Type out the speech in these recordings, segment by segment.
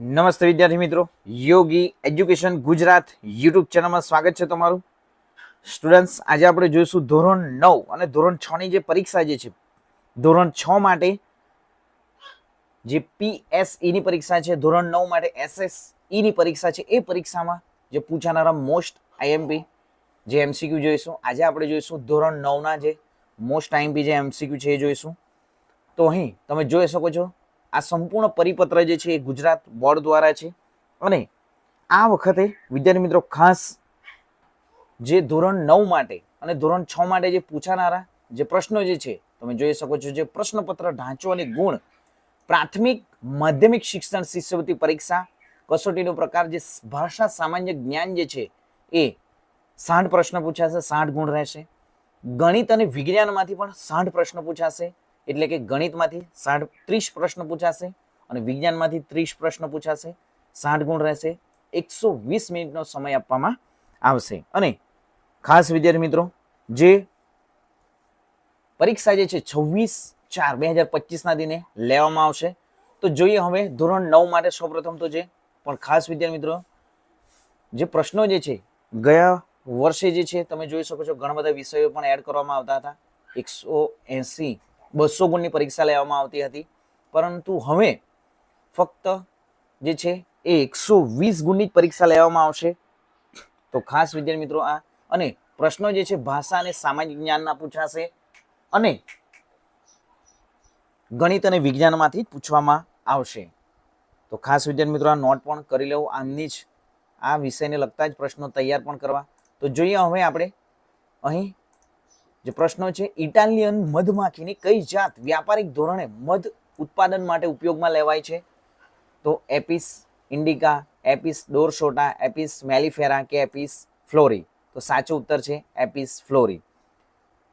નમસ્તે વિદ્યાર્થી મિત્રો. યોગી એજ્યુકેશન ગુજરાત યુટ્યુબ ચેનલમાં સ્વાગત છે તમારું. સ્ટુડન્ટ્સ, આજે આપણે જોઈશું ધોરણ નવ અને ધોરણ છ ની જે પરીક્ષા જે છે, ધોરણ છ માટે જે પીએસઈની પરીક્ષા છે, ધોરણ નવ માટે એસએસઈની પરીક્ષા છે, એ પરીક્ષામાં જે પૂછાનારા મોસ્ટ આઈએમપી જે એમસીક્યુ જોઈશું. આજે આપણે જોઈશું ધોરણ નવના જે મોસ્ટ આઈએમપી જે એમસીક્યુ છે, એ જોઈશું. તો અહીં તમે જોઈ શકો છો આ સંપૂર્ણ પરિપત્ર જે છે એ ગુજરાત બોર્ડ દ્વારા છે. અને આ વખતે, વિદ્યાર્થી મિત્રો, ખાસ જે ધોરણ નવ માટે અને ધોરણ છ માટે જે પૂછાનારા જે પ્રશ્નો જે છે, તમે જોઈ શકો છો જે પ્રશ્નપત્ર ઢાંચો અને ગુણ, પ્રાથમિક માધ્યમિક શિક્ષણ શિષ્યવૃત્તિ પરીક્ષા, કસોટીનો પ્રકાર જે ભાષા સામાન્ય જ્ઞાન જે છે એ સાઠ પ્રશ્ન પૂછાશે, સાઠ ગુણ રહેશે. ગણિત અને વિજ્ઞાનમાંથી પણ સાઠ પ્રશ્ન પૂછાશે. એટલે કે ગણિતમાંથી સાઠ ત્રીસ પ્રશ્ન પૂછાશે અને વિજ્ઞાનમાંથી ત્રીસ પ્રશ્ન પૂછાશે. સાઠ ગુણ રહેશે. એકસો વીસ મિનિટનો સમય આપવામાં આવશે. અને ખાસ વિદ્યાર્થી મિત્રો, જે પરીક્ષા જે છે છવ્વીસ ચાર બે હજાર પચીસના દિને લેવામાં આવશે. તો જોઈએ હવે ધોરણ નવ માટે સૌપ્રથમ તો જે, પણ ખાસ વિદ્યાર્થી મિત્રો, જે પ્રશ્નો જે છે, ગયા વર્ષે જે છે, તમે જોઈ શકો છો ઘણા બધા વિષયો પણ એડ કરવામાં આવતા હતા. એકસો એંસી બસો ગુણની પરીક્ષા લેવામાં આવતી હતી. પરંતુ હવે ફક્ત જે છે એ એકસો વીસ ગુણની જ પરીક્ષા લેવામાં આવશે. તો ખાસ વિદ્યાર્થી મિત્રો આ અને પ્રશ્નો જે છે ભાષા અને સામાજિક જ્ઞાનના પૂછાશે અને ગણિત અને વિજ્ઞાનમાંથી પૂછવામાં આવશે. તો ખાસ વિદ્યાર્થી મિત્રો આ નોટ પણ કરી લેવું. આમની જ આ વિષયને લગતા જ પ્રશ્નો તૈયાર પણ કરવા. તો જોઈએ હવે આપણે અહીં જે પ્રશ્નો છે, ઇટાલિયન મધમાખીની કઈ જાત વ્યાપારિક ધોરણે મધ ઉત્પાદન માટે ઉપયોગમાં લેવાય છે? તો એપિસ ઇન્ડિકા, એપિસ ડોરસોટા, એપિસ મેલિફેરા કે એપિસ ફ્લોરી? તો સાચો ઉત્તર છે, એપિસ ફ્લોરી.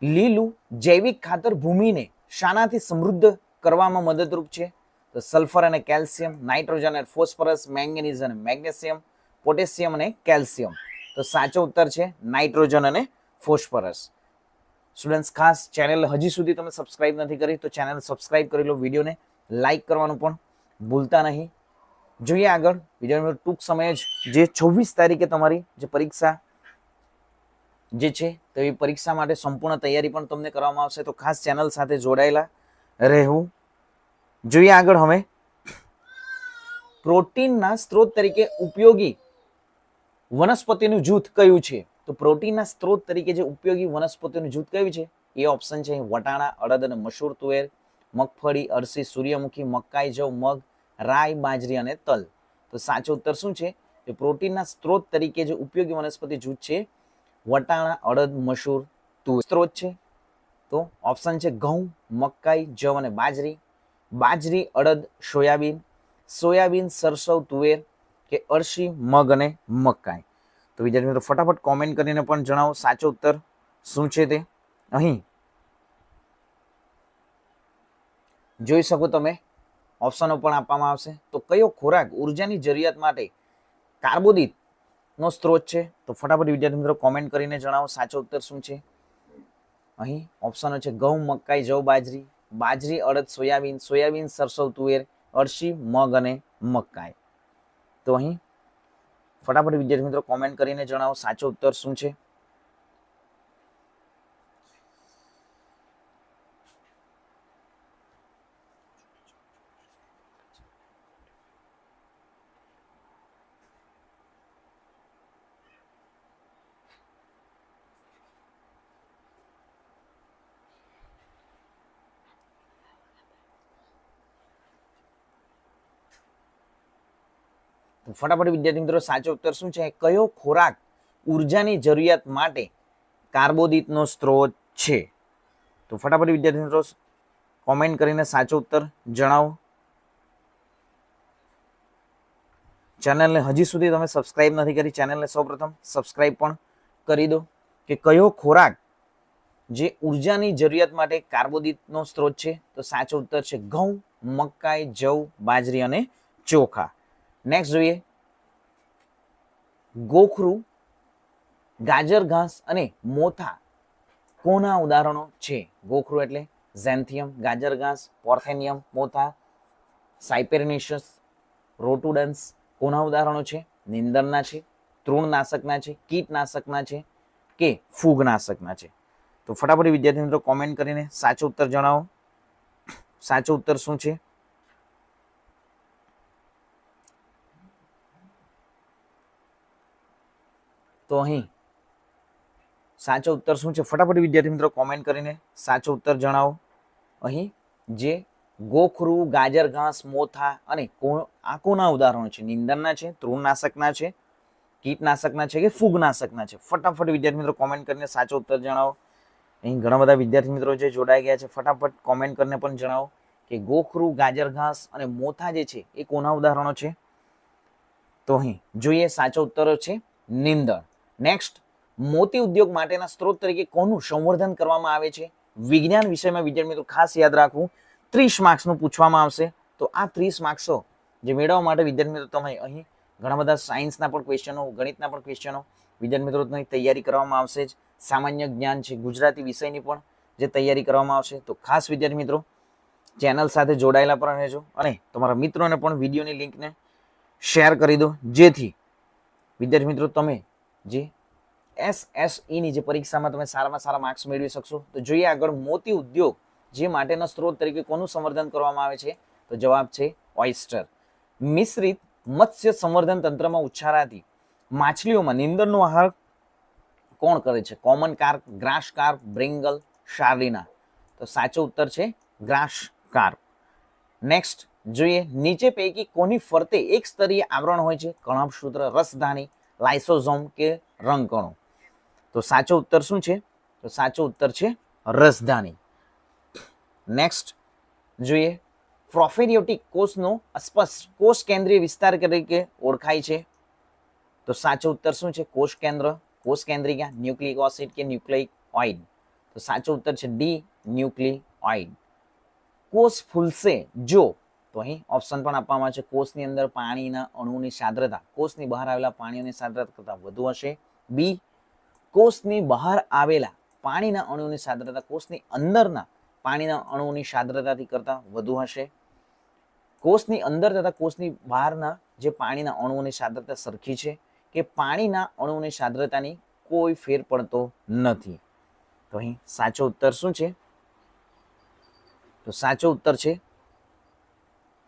લીલું જૈવિક ખાતર ભૂમિને શાનાથી સમૃદ્ધ કરવામાં મદદરૂપ છે? તો સલ્ફર અને કેલ્શિયમ, નાઇટ્રોજન અને ફોસ્ફરસ, મેંગેનીઝ અને મેગ્નેશિયમ, પોટેશિયમ અને કેલ્શિયમ. તો સાચો ઉત્તર છે, નાઇટ્રોજન અને ફોસ્ફરસ. સ્ટુડન્ટ્સ ખાસ ચેનલ હજી સુધી તમે સબસ્ક્રાઇબ નથી કરી, તો ચેનલ સબસ્ક્રાઇબ કરી લો વિડીયોને. લાઇક કરવાનું પણ ભૂલતા નહીં. જોઈએ આગળ વીડિયો ટૂંક સમયે જ જે છવ્વીસ તારીખે તમારી જે પરીક્ષા જે છે તો પરીક્ષા માટે સંપૂર્ણ તૈયારી પણ તમને કરવામાં આવશે. તો ખાસ ચેનલ સાથે જોડાયેલા રહેવું. જોઈએ આગળ હવે. પ્રોટીનના સ્ત્રોત તરીકે ઉપયોગી વનસ્પતિનું જૂથ કયું છે? તો પ્રોટીનના સ્ત્રોત તરીકે જે ઉપયોગી વનસ્પતિનું જૂથ કયું છે? એ ઓપ્શન છે વટાણા, અડદ અને મસૂર તુવેર, મગફળી અરસી સૂર્યમુખી, મકાઈ, જવ, મગ, રાઈ, બાજરી અને તલ. તો સાચો ઉત્તર શું છે? કે પ્રોટીનના સ્ત્રોત તરીકે જે ઉપયોગી વનસ્પતિ જૂથ છે, વટાણા, અડદ, મસૂર, તુવેર. સ્ત્રોત છે? તો ઓપ્શન છે ઘઉં, મકાઈ, જવ અને બાજરી. બાજરી, અડદ, સોયાબીન. સોયાબીન, સરસવ, તુવેર કે અળસી, મગ અને મકાઈ. તો વિદ્યાર્થી મિત્રો, ફટાફટ કોમેન્ટ કરીને પણ જણાવો, સાચો ઉત્તર શું છે તે? અહીં જોઈ શકો તમે ઓપ્શનો પણ આપવામાં આવશે. તો કયો ખોરાક ઉર્જાની જરૂરિયાત માટે કાર્બોદિત નો સ્ત્રોત છે? તો ફટાફટ વિદ્યાર્થી મિત્રો કોમેન્ટ કરીને જણાવો, સાચો ઉત્તર શું છે? અહીં ઓપ્શનો છે, ઘઉં, મકાઈ, જવ, બાજરી. બાજરી, અડદ, સોયાબીન. સોયાબીન, સરસવ, તુવેર, અળસી, મગ અને મકાઈ. તો અહીં ફટાફટ વિદ્યાર્થી મિત્રો કોમેન્ટ કરીને જણાવો સાચો ઉત્તર શું છે? ફટાફટ વિદ્યાર્થી મિત્રો, સાચો ઉત્તર શું છે? કયો ખોરાક ઉર્જાની જરૂરિયાત માટે કાર્બોદિતનો સ્ત્રોત છે? તો ફટાફટ વિદ્યાર્થી મિત્રો કોમેન્ટ કરીને સાચો ઉત્તર જણાવો. ચેનલને હજી સુધી તમે સબસ્ક્રાઇબ નથી કરી, ચેનલને સૌપ્રથમ સબસ્ક્રાઇબ પણ કરી દો કે કયો ખોરાક જે ઉર્જાની જરૂરિયાત માટે કાર્બોદિતનો સ્ત્રોત છે? તો સાચો ઉત્તર છે ઘઉં, મકાઈ, જવ, બાજરી અને ચોખા. નેક્સ્ટ જોઈએ. ગોખરું, ગાજર ઘાસ અને મોથા કોના ઉદાહરણો છે? ગોખરું એટલે ઝેન્થિયમ ગાજર ઘાસ પોર્થેનિયમ મોથા સાયપેરનેશિયસ રોટુડન્સ કોના ઉદાહરણો છે? નિંદરના છે, તૃણનાશકના છે, કીટનાશકના છે કે ફૂગનાશકના છે? તો ફટાફટ વિદ્યાર્થી મિત્રો કોમેન્ટ કરીને સાચો ઉત્તર જણાવો. સાચો ઉત્તર શું છે? તો અહીં સાચો ઉત્તર શું છે? ફટાફટ વિદ્યાર્થી મિત્રો કોમેન્ટ કરીને સાચો ઉત્તર જણાવો. અહીં જે ગોખરું, ગાજર, ઘાસ, મોથા અને આ કોના ઉદાહરણો છે? નિંદનના છે, તૃણનાશકના છે, કીટનાશકના છે કે ફૂગનાશકના છે? ફટાફટ વિદ્યાર્થી મિત્રો કોમેન્ટ કરીને સાચો ઉત્તર જણાવો. અહીં ઘણા બધા વિદ્યાર્થી મિત્રો જે જોડાઈ ગયા છે, ફટાફટ કોમેન્ટ કરીને પણ જણાવો કે ગોખરું, ગાજર, ઘાસ અને મોથા જે છે, એ કોના ઉદાહરણો છે? તો અહીં જોઈએ સાચો ઉત્તર છે, નિંદણ. નેક્સ્ટ મોતી ઉદ્યોગ માટેના સ્ત્રોત તરીકે કોનું સંવર્ધન કરવામાં આવે છે? વિજ્ઞાન વિષયમાં વિદ્યાર્થી મિત્રો ખાસ યાદ રાખવું. ત્રીસ માર્ક્સનું પૂછવામાં આવશે. તો આ ત્રીસ માર્ક્સો જે મેળવવા માટે વિદ્યાર્થી મિત્રો તમે અહીં ઘણા બધા સાયન્સના પણ ક્વેશ્ચનો, ગણિતના પણ ક્વેશ્ચનો વિદ્યાર્થી મિત્રોની તૈયારી કરવામાં આવશે જ. સામાન્ય જ્ઞાન છે, ગુજરાતી વિષયની પણ જે તૈયારી કરવામાં આવશે. તો ખાસ વિદ્યાર્થી મિત્રો, ચેનલ સાથે જોડાયેલા પણ રહેજો અને તમારા મિત્રોને પણ વિડીયોની લિંકને શેર કરી દો. જેથી વિદ્યાર્થી મિત્રો તમે જે. એસએસઈની જે પરીક્ષામાં તમે સારામાં સારા માર્ક્સ મેળવી શકશો. તો જોઈએ આગળ મોતી ઉદ્યોગ જે માટેના સ્ત્રોત તરીકે કોનું સંવર્ધન કરવામાં આવે છે? તો જવાબ છે ઓઇસ્ટર મિશ્રિત મત્સ્ય સંવર્ધન તંત્રમાં ઉચ્ચારાતી માછલીઓમાં નિંદરનો આહાર કોણ કરે છે? Common carp grass carp brinjal શાર્લિના તો સાચો ઉત્તર છે ગ્રાસ કાર્પ નેક્સ્ટ જોઈએ નીચે પૈકી કોની ફરતે એક સ્તરીય આવરણ હોય છે? કણપસૂત્ર રસધાની લાઇસોઝોમ કે રંગકણો. તો સાચો ઉત્તર શું છે? તો સાચો ઉત્તર છે રસધાની. નેક્સ્ટ જોઈએ. પ્રોફેરિયોટિક કોષનો અસ્પષ્ટ કોષ કેન્દ્રીય વિસ્તાર તરીકે ઓળખાય છે. તો સાચો ઉત્તર શું છે? કોષ કેન્દ્ર. કોષ કેન્દ્રિકા ન્યુક્લિક ઓસિડ કે ન્યુક્લિક ઓઇડ. તો સાચો ઉત્તર છે ડી ન્યુક્લિઓઇડ કોષ ફૂલશે જો તો અહીં ઓપ્શન પણ આપવામાં છે. કોષની અંદર પાણીના અણુની સાંદ્રતા, કોષની બહાર આવેલા પાણીની સાંદ્રતા કરતાં વધુ હશે. બી કોષની બહાર આવેલા પાણીના અણુની સાંદ્રતા, કોષની અંદરના પાણીના અણુની સાંદ્રતાથી કરતાં વધુ હશે. કોષની અંદર તથા કોષની બહારના જે પાણીના અણુઓની સાંદ્રતા સરખી છે કે પાણીના અણુઓની સાંદ્રતાની કોઈ ફેર પડતો નથી. તો અહીં સાચો ઉત્તર શું છે? તો સાચો ઉત્તર છે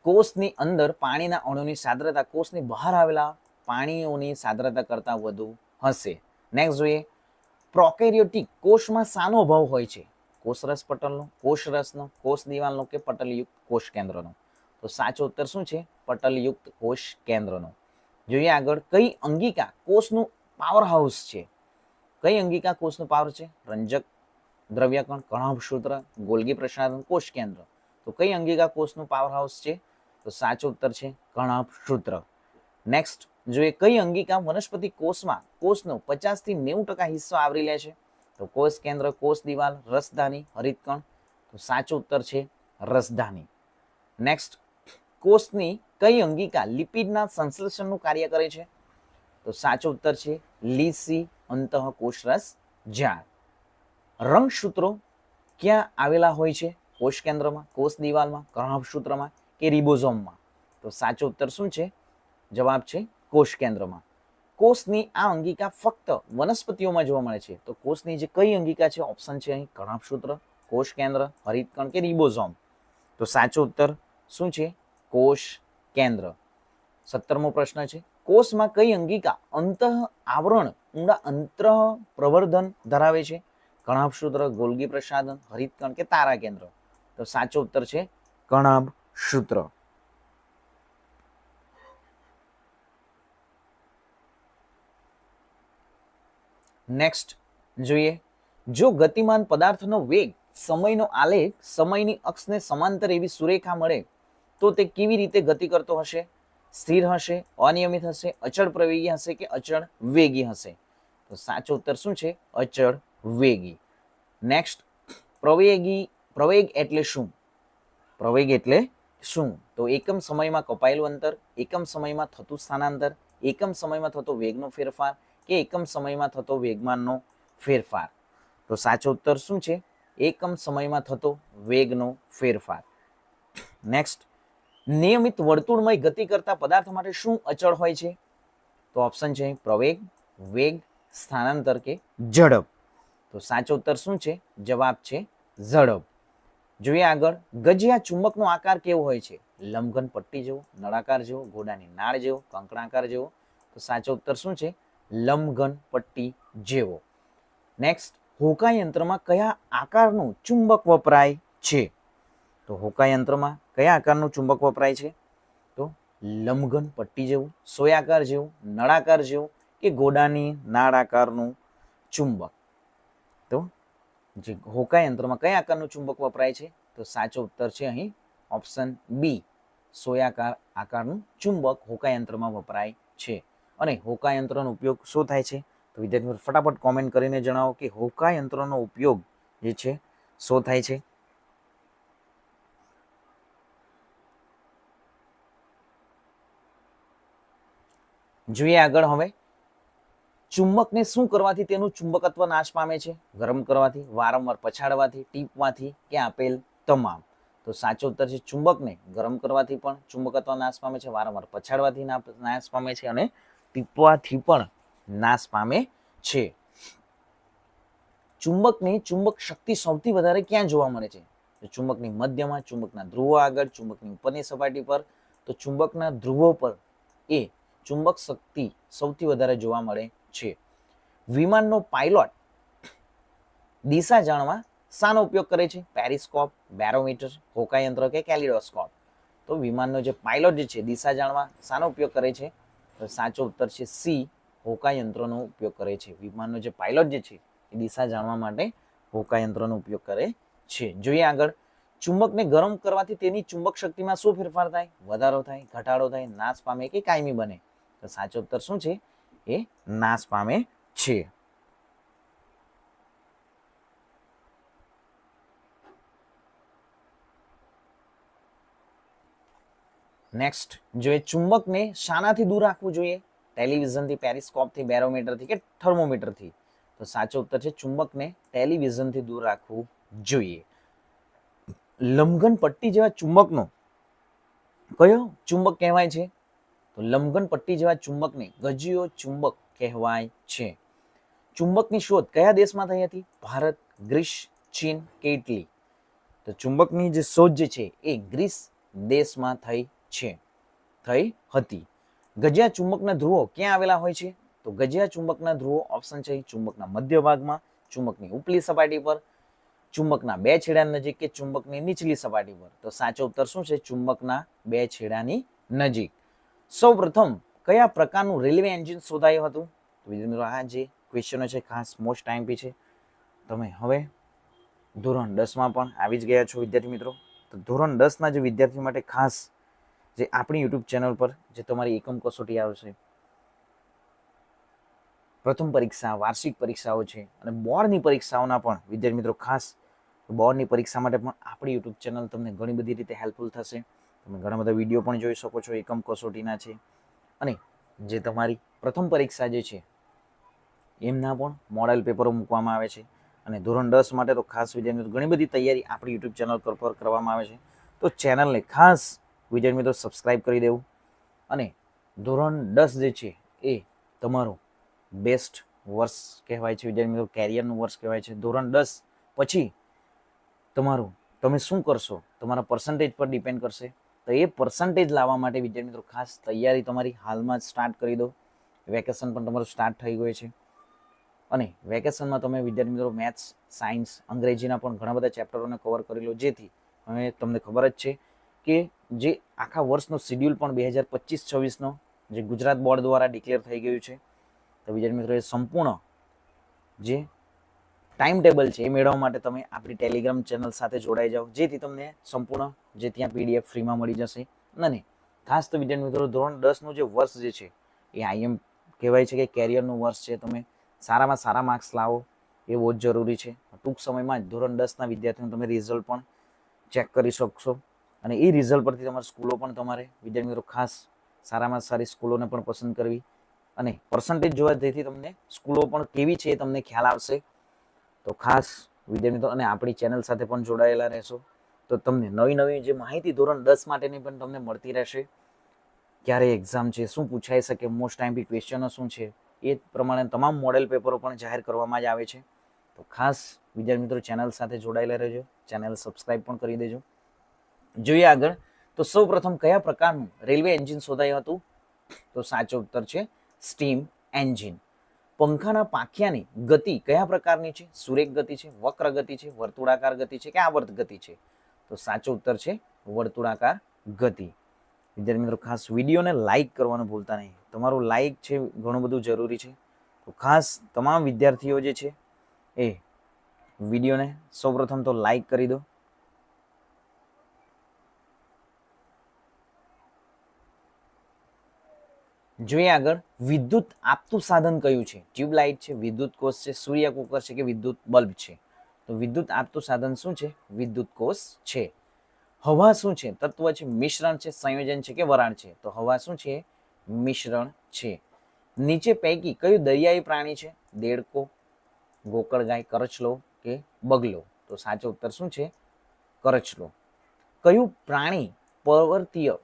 કોષની અંદર પાણીના અણુની સાંદ્રતા કોષની બહાર આવેલા પાણીઓની સાંદ્રતા કરતાં વધુ હશે. નેક્સ્ટ જોઈએ. પ્રોકેરિયોટિક કોષમાં સાનો અભાવ હોય છે? કોષરસ પટલનો, કોષરસનો, કોષ દિવાલનો કે પટલયુક્ત કોષ કેન્દ્રનો? તો સાચો ઉત્તર શું છે? પટલયુક્ત કોષ કેન્દ્રનો. જોઈએ આગળ કઈ અંગિકા કોષનું પાવર હાઉસ છે? કઈ અંગિકા કોષનું પાવર છે? રંજક દ્રવ્યકણ કણાભસૂત્ર ગોલગી પ્રસાધન કોષ કેન્દ્ર. તો કઈ અંગિકા કોષનું પાવર હાઉસ છે? તો સાચો ઉત્તર છે કણાભસૂત્ર નેક્સ્ટ જોઈએ કઈ અંગિકા વનસ્પતિ કોષમાં કોષનો પચાસથી નેવું ટકા હિસ્સો આવરી લે છે, તો કોષ કેન્દ્ર, કોષ દિવાલ, રસધાની, હરિતકણ, તો સાચો ઉત્તર છે રસધાની. નેક્સ્ટ કોષની કઈ અંગિકા લિપિડના સંશ્લેષણનું કાર્ય કરે છે, તો સાચો ઉત્તર છે લીસી અંતઃકોષરસ ઝાડ રંગસૂત્રો ક્યાં આવેલા હોય છે? કોષ કેન્દ્રમાં કોષ દિવાલમાં કર્ણભસૂત્રમાં કે રિબોઝોમમાં? તો સાચો ઉત્તર શું છે? જવાબ છે કોષ કેન્દ્રમાં. કોષની આ અંગિકા ફક્ત વનસ્પતિઓમાં જોવા મળે છે. તો કોષની જે કઈ અંગિકા છે? ઓપ્શન છે અહીં કર્ણભસૂત્ર કોષ કેન્દ્ર હરિતકણ કે રિબોઝોમ. તો સાચો ઉત્તર શું છે? કોષ કેન્દ્ર. સત્તરમો પ્રશ્ન છે. કોષમાં કઈ અંગિકા અંતઃ આવરણ ઊંડા અંતર પ્રવર્ધન ધરાવે છે? કણાભસૂત્ર ગોલગી પ્રસાધન હરિતકણ કે તારા કેન્દ્ર. તો સાચો ઉત્તર છે કણાભ સૂત્ર નેક્સ્ટ જોઈએ. જો ગતિમાન પદાર્થનો વેગ, સમયનો આલેખ, સમયની અક્ષને સમાંતર એવી સુરેખા મળે, તો તે કેવી રીતે ગતિ કરતો હશે? સ્થિર હશે, અનિયમિત હશે, અચળ પ્રવેગી હશે કે અચળ વેગી હશે? તો સાચો ઉત્તર શું છે? અચળ વેગી. નેક્સ્ટ પ્રવેગી, પ્રવેગ એટલે શું? પ્રવેગ એટલે શું? તો એકમ સમયમાં કપાયેલું અંતર, એકમ સમયમાં થતું સ્થાનાંતર, એકમ સમયમાં થતો વેગનો ફેરફાર કે એકમ સમયમાં થતો વેગમાનનો ફેરફાર? તો સાચો ઉત્તર શું છે? એકમ સમયમાં થતો વેગનો ફેરફાર. નેક્સ્ટ નિયમિત વર્તુળમય ગતિ કરતા પદાર્થ માટે શું અચળ હોય છે? તો ઓપ્શન છે પ્રવેગ, વેગ, સ્થાનાંતર કે ઝડપ. તો સાચો ઉત્તર શું છે? જવાબ છે ઝડપ. જોઈએ આગળ, ગજિયા ચુંબકનો આકાર કેવો હોય છે? લંબઘન પટ્ટી જેવો, નળાકાર જેવો, ઘોડાની નાળ જેવો, કંકણાકાર જેવો. તો સાચો ઉત્તર શું છે? લંબઘન પટ્ટી જેવો. નેક્સ્ટ હોકા યંત્રમાં કયા આકારનું ચુંબક વપરાય છે? તો હોકા યંત્રમાં કયા આકારનું ચુંબક વપરાય છે? તો લંબઘન પટ્ટી જેવું, સોયાકાર જેવું, નળાકાર જેવું કે ગોડાની નાળ આકારનું ચુંબક. જે હોકા યંત્રમાં કયા આકારનું ચુંબક વપરાય છે? તો સાચો ઉત્તર છે અહીં ઓપ્શન બી. સોયાકાર આકારનું ચુંબક હોકા યંત્રમાં વપરાય છે. અને હોકા યંત્રનો ઉપયોગ શું થાય છે? તો વિદ્યાર્થીઓ ફટાફટ કોમેન્ટ કરીને જણાવો કે હોકા યંત્રનો ઉપયોગ જે છે, શું થાય છે? જોઈએ આગળ હવે. ચુંબકને શું કરવાથી તેનું ચુંબકત્વ નાશ પામે છે? ગરમ કરવાથી, વારંવાર પછાડવાથી, ટીપવાથી કે આપેલ તમામ? તો સાચો ઉત્તર છે ચુંબકને ગરમ કરવાથી પણ ચુંબકત્વ નાશ પામે છે, વારંવાર પછાડવાથી નાશ પામે છે અને ટીપવાથી પણ નાશ પામે છે. ચુંબકની ચુંબક શક્તિ સૌથી વધારે ક્યાં જોવા મળે છે? ચુંબકની મધ્યમાં, ચુંબકના ધ્રુવો આગળ, ચુંબકની ઉપરની સપાટી પર. તો ચુંબકના ધ્રુવો પર એ ચુંબક શક્તિ સૌથી વધારે જોવા મળે છે. વિમાનનો પાયલોટ દિશા જાણવા શાનો ઉપયોગ કરે છે? પેરિસ્કોપ બેરોમીટર હોકા યંત્ર કે કેલિડોસ્કોપ તો વિમાનનો જે પાયલોટ જે છે, દિશા જાણવા શાનો ઉપયોગ કરે છે? તો સાચો ઉત્તર છે સી હોકાયંત્રનો ઉપયોગ કરે છે. વિમાનનો જે પાયલોટ જે છે, એ દિશા જાણવા માટે હોકાયંત્રનો ઉપયોગ કરે છે. જોઈએ આગળ. ચુંબકને ગરમ કરવાથી તેની ચુંબક શક્તિમાં શું ફેરફાર થાય? વધારો થાય, ઘટાડો થાય, નાશ પામે કે કાયમી બને? તો સાચો ઉત્તર શું છે? એ નાશ પામે છે. નેક્સ્ટ જોઈએ ચુંબકને શાનાથી દૂર રાખવું જોઈએ ટેલિવિઝનથી પેરિસ્કોપથી બેરોમીટરથી કે થર્મોમીટરથી તો સાચો ઉત્તર છે ચુંબકને ટેલિવિઝનથી દૂર રાખવું જોઈએ. લંઘન પટ્ટી જેવા ચુંબકનો કયો ચુંબક કહેવાય છે? તો લંબઘન પટ્ટી જેવા ચુંબકને ગજીયો ચુંબક કહેવાય છે. ચુંબકની શોધ કયા દેશમાં થઈ હતી? ભારત, ગ્રીસ, ચીન કે ઇટલી? તો ચુંબકની જે શોધ જે છે એ ગ્રીસ દેશમાં થઈ છે. થઈ હતી. ગજિયા ચુંબકના ધ્રુવો ક્યાં આવેલા હોય છે? તો ગજિયા ચુંબકના ધ્રુવો ઓપ્શન છે ચુંબકના મધ્ય ભાગમાં, ચુંબકની ઉપલી સપાટી પર, ચુંબકના બે છેડા નજીક કે ચુંબકની નીચલી સપાટી પર? તો સાચો ઉત્તર શું છે? ચુંબકના બે છેડાની નજીક. સૌ પ્રથમ કયા પ્રકારનું રેલવે એન્જિન શોધાયું હતું? તો વિદ્યાર્થી મિત્રો, આ જે ક્વેશ્ચનો છે, ખાસ મોસ્ટ ટાઈમ પી છે. તમે હવે ધોરણ દસમાં પણ આવી જ ગયા છો વિદ્યાર્થી મિત્રો. તો ધોરણ દસના જે વિદ્યાર્થીઓ માટે ખાસ જે આપણી યુટ્યુબ ચેનલ પર જે તમારી એકમ કસોટી આવશે પ્રથમ પરીક્ષા, વાર્ષિક પરીક્ષાઓ છે અને બોર્ડની પરીક્ષાઓના પણ વિદ્યાર્થી મિત્રો ખાસ બોર્ડની પરીક્ષા માટે પણ આપણી યુટ્યુબ ચેનલ તમને ઘણી બધી રીતે હેલ્પફુલ થશે. તમે ઘણા બધા વીડિયો પણ જોઈ શકો છો, એકમ કસોટીના છે. અને જે તમારી પ્રથમ પરીક્ષા જે છે, એમના પણ મોડેલ પેપરો મૂકવામાં આવે છે. અને ધોરણ દસ માટે તો ખાસ વિદ્યાર્થી ઘણી બધી તૈયારી આપણી યુટ્યુબ ચેનલ પર પર કરવામાં આવે છે. તો ચેનલને ખાસ વિદ્યાર્થી મિત્રો સબસ્ક્રાઈબ કરી દેવું. અને ધોરણ દસ જે છે, એ તમારું બેસ્ટ વર્ષ કહેવાય છે વિદ્યાર્થી મિત્રો કેરિયરનું વર્ષ કહેવાય છે. ધોરણ દસ પછી તમારું, તમે શું કરશો? તમારા પર્સન્ટેજ પર ડિપેન્ડ કરશે. તો એ પર્સન્ટેજ લાવવા માટે વિદ્યાર્થી મિત્રો ખાસ તૈયારી તમારી હાલમાં જ સ્ટાર્ટ કરી દો. વેકેશન પણ તમારું સ્ટાર્ટ થઈ ગયું છે. અને વેકેશનમાં તમે વિદ્યાર્થી મિત્રો મેથ્સ સાયન્સ અંગ્રેજીના પણ ઘણા બધા ચેપ્ટરોને કવર કરી લો. જેથી હવે તમને ખબર જ છે કે જે આખા વર્ષનો શિડ્યુલ પણ બે હજાર પચીસ છવ્વીસનો જે ગુજરાત બોર્ડ દ્વારા ડિક્લેર થઈ ગયું છે. તો વિદ્યાર્થી મિત્રો એ સંપૂર્ણ જે ટાઈમ ટેબલ છે એ મેળવવા માટે તમે આપણી ટેલિગ્રામ ચેનલ સાથે જોડાઈ જાઓ. જેથી તમને સંપૂર્ણ જે ત્યાં પીડીએફ ફ્રીમાં મળી જશે. અને ખાસ તો વિદ્યાર્થી મિત્રો, ધોરણ દસનું જે વર્ષ જે છે, એ આઈએમ કહેવાય છે કે કેરિયરનું વર્ષ છે. તમે સારામાં સારા માર્ક્સ લાવો, એ બહુ જ જરૂરી છે. ટૂંક સમયમાં જ ધોરણ દસના વિદ્યાર્થીઓનું તમે રિઝલ્ટ પણ ચેક કરી શકશો. અને એ રિઝલ્ટ પરથી તમારી સ્કૂલો પણ તમારે, વિદ્યાર્થી મિત્રો, ખાસ સારામાં સારી સ્કૂલોને પણ પસંદ કરવી. અને પર્સન્ટેજ જોવા જેથી તમને સ્કૂલો પણ કેવી છે એ તમને ખ્યાલ આવશે. તો ખાસ વિદ્યાર્થી મિત્રો, અને આપણી ચેનલ સાથે પણ જોડાયેલા રહેશો. તો તમને નવી નવી જે માહિતી ધોરણ દસ માટેની પણ તમને મળતી રહેશે. ક્યારે એક્ઝામ છે, શું પૂછાઈ શકે મોસ્ટ ટાઈમ બી ક્વેશ્ચનો શું છે, એ પ્રમાણે તમામ મોડેલ પેપરો પણ જાહેર કરવામાં જ આવે છે. તો ખાસ વિદ્યાર્થી મિત્રો ચેનલ સાથે જોડાયેલા રહેજો ચેનલ સબસ્ક્રાઇબ પણ કરી દેજો. જોઈએ આગળ, તો સૌ પ્રથમ કયા પ્રકારનું રેલવે એન્જિન શોધાયું હતું? તો સાચો ઉત્તર છે સ્ટીમ એન્જિન પંખાના પાંખિયાની ગતિ કયા પ્રકારની છે? સુરેખ ગતિ છે, વક્ર ગતિ છે, વર્તુળાકાર ગતિ છે કે આવર્ત ગતિ છે? તો સાચો ઉત્તર છે વર્તુળાકાર ગતિ. વિદ્યાર્થી મિત્રો, ખાસ વિડીયોને લાઇક કરવાનું ભૂલતા નહીં. તમારું લાઇક છે ઘણું બધું જરૂરી છે. તો ખાસ તમામ વિદ્યાર્થીઓ જે છે એ વિડીયોને સૌપ્રથમ તો લાઇક કરી દો. જોઈએ આગળ, વિદ્યુત આપતું સાધન કયું છે? ટ્યુબલાઇટ છે, વિદ્યુત કોષ છે સૂર્ય કુકર છે કે વિદ્યુત બલ્બ છે? તો વિદ્યુત આપતું સાધન શું છે? વિદ્યુત કોષ છે. હવા શું છે? તત્વ છે, મિશ્રણ છે, સંયોજન છે કે વરાળ છે? તો હવા શું છે? મિશ્રણ છે. નીચે પૈકી કયું દરિયાઈ પ્રાણી છે? દેડકો, ગોકળ ગાય કરચલો કે બગલો? તો સાચો ઉત્તર શું છે? કરચલો કયું પ્રાણી પર્વતીય,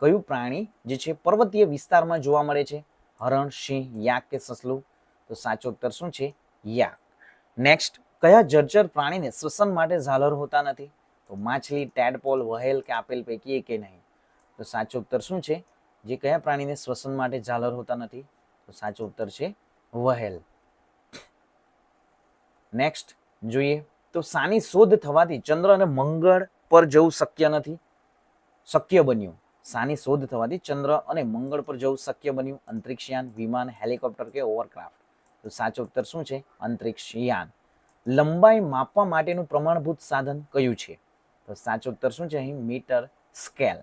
કયું પ્રાણી જે છે પર્વતીય વિસ્તારમાં જોવા મળે છે? હરણ, સિંહ, યાક કે સસલું? તો સાચો ઉત્તર શું છે? યાક. નેક્સ્ટ કયા જર્જર પ્રાણીને શ્વસન માટે ઝાલર હોતા નથી? તો માછલી, ટેડપોલ, વહેલ કે આપેલ પૈકી કે નહીં? તો સાચો ઉત્તર શું છે? જે કયા પ્રાણીને શ્વસન માટે ઝાલર હોતા નથી? તો સાચો ઉત્તર છે વહેલ. નેક્સ્ટ જોઈએ. તો સાની શોધ થવાથી ચંદ્ર અને મંગળ પર જવું શક્ય નથી? શક્ય બન્યું. સાની શોધ થવાથી ચંદ્ર અને મંગળ પર જવું શક્ય બન્યું. અંતરિક્ષયાન, વિમાન, હેલિકોપ્ટર કે ઓવરક્રાફ્ટ તો સાચો ઉત્તર શું છે? અંતરિક્ષયાન. લંબાઈ માપવા માટેનું પ્રમાણભૂત સાધન કયું છે? તો સાચો ઉત્તર શું છે અહીં? Metre scale.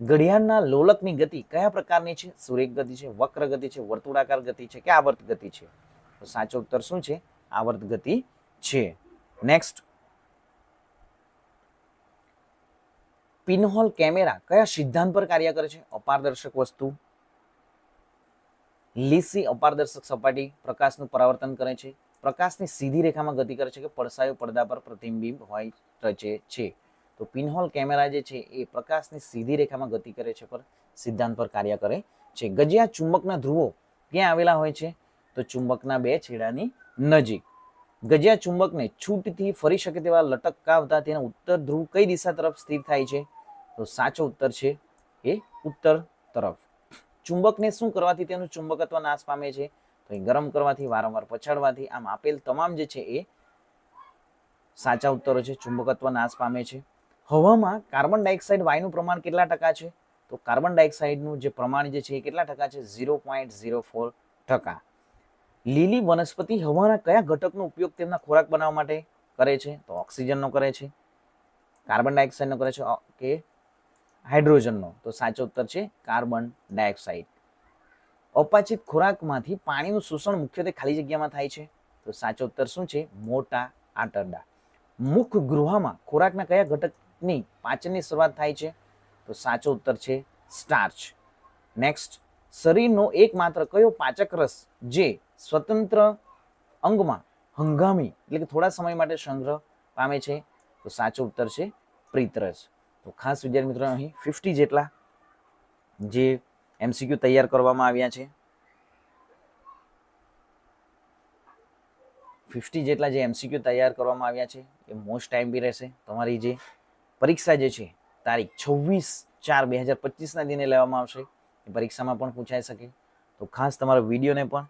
ઘડિયાળના લોલકની ગતિ કયા પ્રકારની છે? સુરેખ ગતિ છે, વક્ર ગતિ છે, વર્તુળાકાર ગતિ છે કે આવર્ત ગતિ છે? તો સાચો ઉત્તર શું છે? આવર્ત ગતિ છે. નેક્સ્ટ પિનહોલ કેમેરા કયા સિદ્ધાંત પર કાર્ય કરે છે? અપારદર્શક વસ્તુ. લીસી અપારદર્શક સપાટી પ્રકાશનું પરાવર્તન કરે છે. પ્રકાશની સીધી રેખામાં ગતિ કરે છે કે પડછાયો પડદા પર પ્રતિબિંબ હોય રચે છે. તો પિનહોલ કેમેરા જે છે એ પ્રકાશની સીધી રેખામાં ગતિ કરે છે પર સિદ્ધાંત પર કાર્ય કરે છે. ગજિયા ચુંબકના ધ્રુવો ક્યાં આવેલા હોય છે? તો ચુંબકના બે છેડાની નજીક. ગજિયા ચુંબકને છૂટથી ફરી શકે તેવા લટકાવતા તેના ઉત્તર ધ્રુવ કઈ દિશા તરફ સ્થિર થાય છે? તો સાચો ઉત્તર છે એ ઉત્તર તરફ. ચુંબકને શું કરવાથી તેનું ચુંબકત્વ નાશ પામે છે? તો એ ગરમ કરવાથી, વારંવાર પછાડવાથી આમ આપેલ તમામ જે છે એ સાચા ઉત્તરો છે ચુંબકત્વ નાશ પામે છે. હવામાં કાર્બન ડાયોક્સાઇડ વાયુનું પ્રમાણ કેટલા ટકા છે? તો કાર્બન ડાયોક્સાઇડનું જે પ્રમાણ જે છે એ કેટલા ટકા છે? ઝીરો પોઈન્ટ ઝીરો ફોર ટકા. લીલી વનસ્પતિ હવાના કયા ઘટકનો ઉપયોગ તેમના ખોરાક બનાવવા માટે કરે છે? તો ઓક્સિજનનો કરે છે, કાર્બન ડાયોક્સાઇડનો કરે છે, કે હાઇડ્રોજનનો. તો સાચો ઉત્તર છે કાર્બન ડાયોક્સાઇડ. અપાચિત ખોરાકમાંથી પાણીનું શોષણ મુખ્યત્વે ખાલી જગ્યામાં થાય છે. તો સાચો ઉત્તર શું છે? મોટા આંતરડા. મુખ ગૃહમાં ખોરાકના કયા ઘટકની પાચનની શરૂઆત થાય છે? તો સાચો ઉત્તર છે સ્ટાર્ચ. નેક્સ્ટ શરીરનો એકમાત્ર કયો પાચક રસ જે સ્વતંત્ર અંગમાં હંગામી એટલે કે થોડા સમય માટે સંગ્રહ પામે છે? તો સાચો ઉત્તર છે પ્રીતરસ. તો ખાસ વિદ્યાર્થી મિત્રો, અહીં ફિફ્ટી જેટલા જે એમસીક્યુ તૈયાર કરવામાં આવ્યા છે. ફિફ્ટી જેટલા જે એમસીક્યુ તૈયાર કરવામાં આવ્યા છે, એ મોસ્ટ ટાઈમ બી રહેશે. તમારી જે પરીક્ષા જે છે, તારીખ છવ્વીસ ચાર બે હજાર પચીસના દિને લેવામાં આવશે. એ પરીક્ષામાં પણ પૂછાઈ શકે. તો ખાસ તમારા વિડીયોને પણ,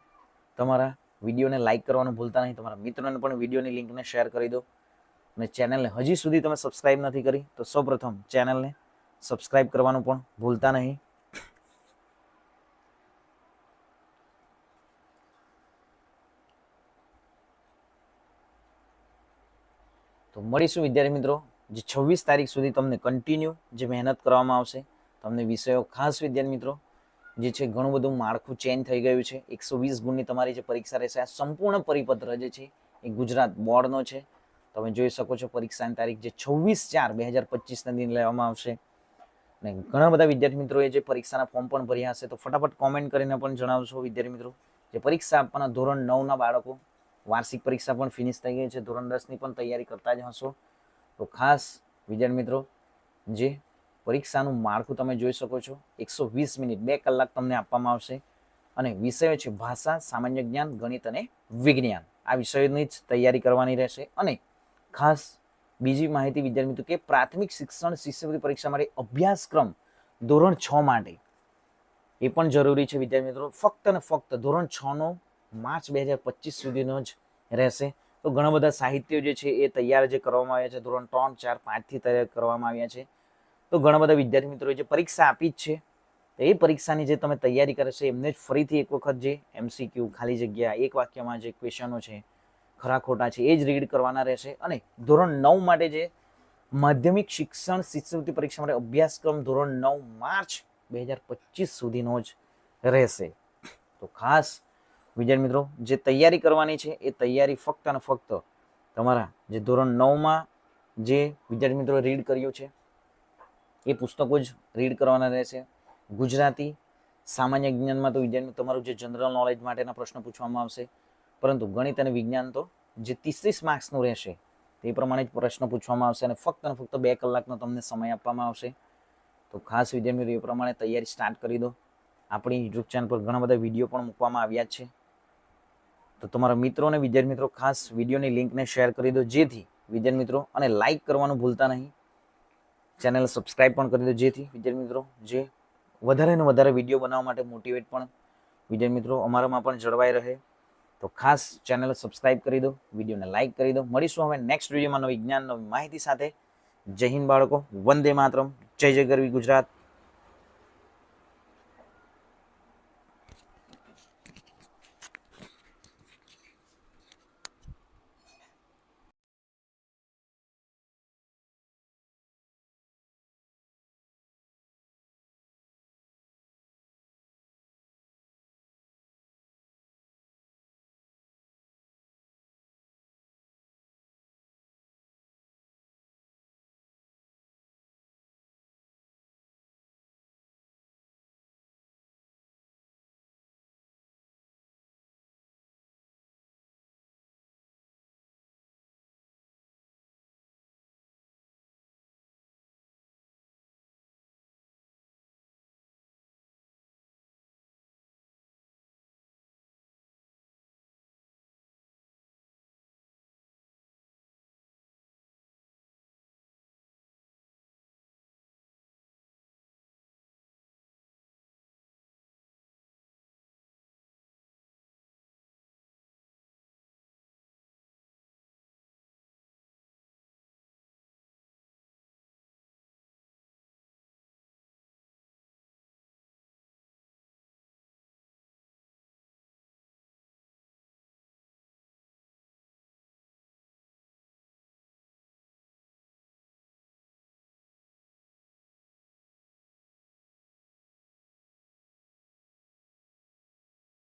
તમારા વિડીયોને લાઇક કરવાનું ભૂલતા નહીં. તમારા મિત્રોને પણ વિડીયોની લિંકને શેર કરી દો. અને ચેનલને હજી સુધી તમે સબસ્ક્રાઇબ નથી કરી, તો સૌપ્રથમ ચેનલને સબસ્ક્રાઇબ કરવાનું પણ ભૂલતા નહીં તો મળીશું વિદ્યાર્થી મિત્રો. જે છવ્વીસ તારીખ સુધી તમને કન્ટિન્યુ જે મહેનત કરવામાં આવશે, તમને વિષયો ખાસ વિદ્યાર્થી મિત્રો, જે છે ઘણું બધું માળખું ચેન્જ થઈ ગયું છે. એકસો વીસ ગુણની તમારી જે પરીક્ષા રહેશે, આ સંપૂર્ણ પરિપત્ર જે છે એ ગુજરાત બોર્ડનો છે. તમે જોઈ શકો છો પરીક્ષાની તારીખ જે છવ્વીસ ચાર બે હજાર પચીસના દિન લેવામાં આવશે. અને ઘણા બધા વિદ્યાર્થી મિત્રોએ જે પરીક્ષાના ફોર્મ પણ ભર્યા હશે, તો ફટાફટ કોમેન્ટ કરીને પણ જણાવશો વિદ્યાર્થી મિત્રો. જે પરીક્ષા આપવાના ધોરણ નવના બાળકો વાર્ષિક પરીક્ષા પણ ફિનિશ થઈ ગઈ છે. ધોરણ દસની પણ તૈયારી કરતા જ હશો. તો ખાસ વિદ્યાર્થી મિત્રો, જે પરીક્ષાનું માળખું તમે જોઈ શકો છો, એકસો વીસ મિનિટ, બે કલાક તમને આપવામાં આવશે. અને વિષયો છે ભાષા, સામાન્ય જ્ઞાન, ગણિત અને વિજ્ઞાન. આ વિષયોની જ તૈયારી કરવાની રહેશે. અને ખાસ બીજી માહિતી વિદ્યાર્થી મિત્રો કે પ્રાથમિક શિક્ષણ શિષ્યવૃત્તિ પરીક્ષા માટે અભ્યાસક્રમ ધોરણ છ માટે એ પણ જરૂરી છે વિદ્યાર્થી મિત્રો. ફક્ત ને ફક્ત ધોરણ છ નો માર્ચ બે હજાર પચીસ સુધીનો જ રહેશે. તો ઘણા બધા સાહિત્યો જે છે એ તૈયાર જે કરવામાં આવ્યા છે. ધોરણ ત્રણ, ચાર પાંચથી તૈયાર કરવામાં આવ્યા છે. તો ઘણા બધા વિદ્યાર્થી મિત્રો જે પરીક્ષા આપી જ છે, તો એ પરીક્ષાની જે તમે તૈયારી કરે છે, એમને જ ફરીથી એક વખત જે એમસીક્યુ ખાલી જગ્યા, એક વાક્યમાં જે ક્વેશ્ચનો છે, ખરા ખોટા છે, એ જ રીડ કરવાના રહેશે. અને ધોરણ નવ માટે જે માધ્યમિક શિક્ષણ શિષ્યવૃત્તિ પરીક્ષા માટે અભ્યાસક્રમ ધોરણ નવ માર્ચ બે હજાર પચીસ સુધીનો જ રહેશે. તો ખાસ વિદ્યાર્થી મિત્રો, જે તૈયારી કરવાની છે, એ તૈયારી ફક્ત અને ફક્ત તમારા જે ધોરણ નવમાં જે વિદ્યાર્થી મિત્રો રીડ કર્યું છે, એ પુસ્તકો જ રીડ કરવાના રહેશે. ગુજરાતી સામાન્ય જ્ઞાનમાં તો વિદ્યાર્થી તમારું જે જનરલ નોલેજ માટેના પ્રશ્નો પૂછવામાં આવશે, પરંતુ ગણિત અને વિજ્ઞાન તો જે ત્રીસ માર્ક્સનું રહેશે, તે પ્રમાણે જ પ્રશ્ન પૂછવામાં આવશે અને ફક્ત અને ફક્ત બે કલાકનો તમને સમય આપવામાં આવશે. તો ખાસ વિદ્યાર્થી મિત્રો એ પ્રમાણે તૈયારી સ્ટાર્ટ કરી દો. આપણી યુટ્યુબ ચેનલ પર ઘણા બધા વીડિયો પણ મૂકવામાં આવ્યા છે. તો તમારા મિત્રો અને વિદ્યાર્થી મિત્રો ખાસ વિડીયોની લિંકને શેર કરી દો. જેથી વિદ્યાર્થી મિત્રો અને લાઇક કરવાનું ભૂલતા નહીં. ચેનલ સબસ્ક્રાઇબ પણ કરી દો. જેથી વિદ્યાર્થી મિત્રો જે વધારે ને વધારે વીડિયો બનાવવા માટે મોટિવેટ પણ વિદ્યાર્થી મિત્રો અમારામાં પણ જળવાઈ રહે. તો ખાસ ચેનલ સબસ્ક્રાઇબ કરી દો, વિડીયોને લાઇક કરી દો. મળીશું હવે નેક્સ્ટ વિડીયોમાં નવી જ્ઞાન, નવી માહિતી સાથે. જય હિન્દ બાળકો. વંદે માતરમ. જય જય ગરવી ગુજરાત.